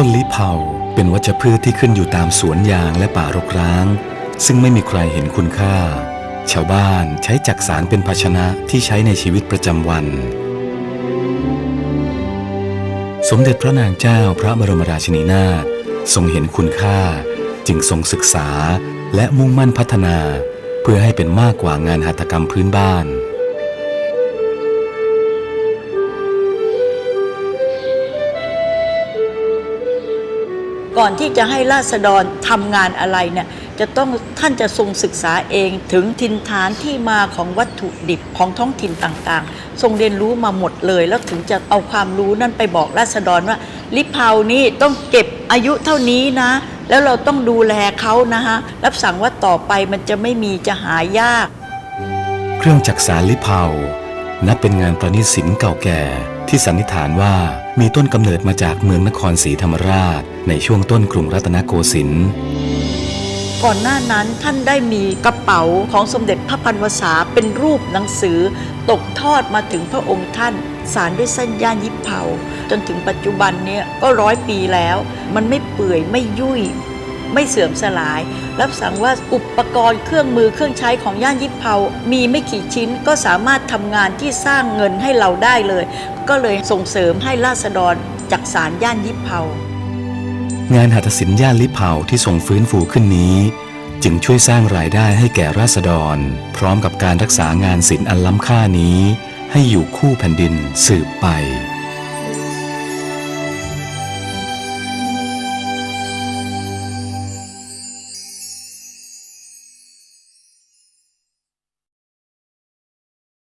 ต้นลิเผาเป็นวัชพืชที่ขึ้นอยู่ตามสวนยางและป่ารกร้าง ซึ่งไม่มีใครเห็นคุณค่า ชาวบ้านใช้จักสารเป็นภาชนะที่ใช้ในชีวิตประจำวัน สมเด็จพระนางเจ้าพระบรมราชินีนาถทรงเห็นคุณค่า จึงทรงศึกษาและมุ่งมั่นพัฒนา เพื่อให้เป็นมากกว่างานหัตถกรรมพื้นบ้าน ก่อนที่จะให้ราษฎรทำงานอะไรเนี่ยจะต้องท่านจะทรงศึกษาเองถึงทินฐานที่มาของวัตถุดิบของท้องถิ่นต่างๆ ทรงเรียนรู้มาหมดเลย แล้วถึงจะเอาความรู้นั่นไปบอกราษฎรว่า ลิเผานี่ต้องเก็บอายุเท่านี้นะ แล้วเราต้องดูแลเขานะฮะรับสั่งว่าต่อไปมันจะไม่มีจะหายาก เครื่องจักสารลิเผานับเป็นงานประณีตศิลป์เก่าแก่ ที่สันนิษฐานว่ามีต้นกำเนิดมาจากเมืองนครศรีธรรมราช ในช่วงต้นกรุงรัตนโกสินทร์ ก่อนหน้านั้นท่านได้มีกระเป๋าของสมเด็จพระพันวษาเป็นรูปหนังสือ ตกทอดมาถึงพระองค์ท่าน สารด้วยเส้นย่านยิบเผา จนถึงปัจจุบันเนี่ยก็ร้อยปีแล้ว มันไม่เปื่อยไม่ยุ่ย ไม่เสื่อมสลาย รับสั่งว่าอุปกรณ์เครื่องมือเครื่องใช้ของย่านยิบเผา มีไม่กี่ชิ้นก็สามารถทำงานที่สร้างเงินให้เราได้เลย ก็เลยส่งเสริมให้ราษฎรจักสารย่านยิบเผา งานหัตถศิลป์ย่านลิเผาที่ส่งฟื้นฟูขึ้นนี้ จึงช่วยสร้างรายได้ให้แก่ราษฎร พร้อมกับการรักษางานศิลป์อันล้ำค่านี้ ให้อยู่คู่แผ่นดินสืบไป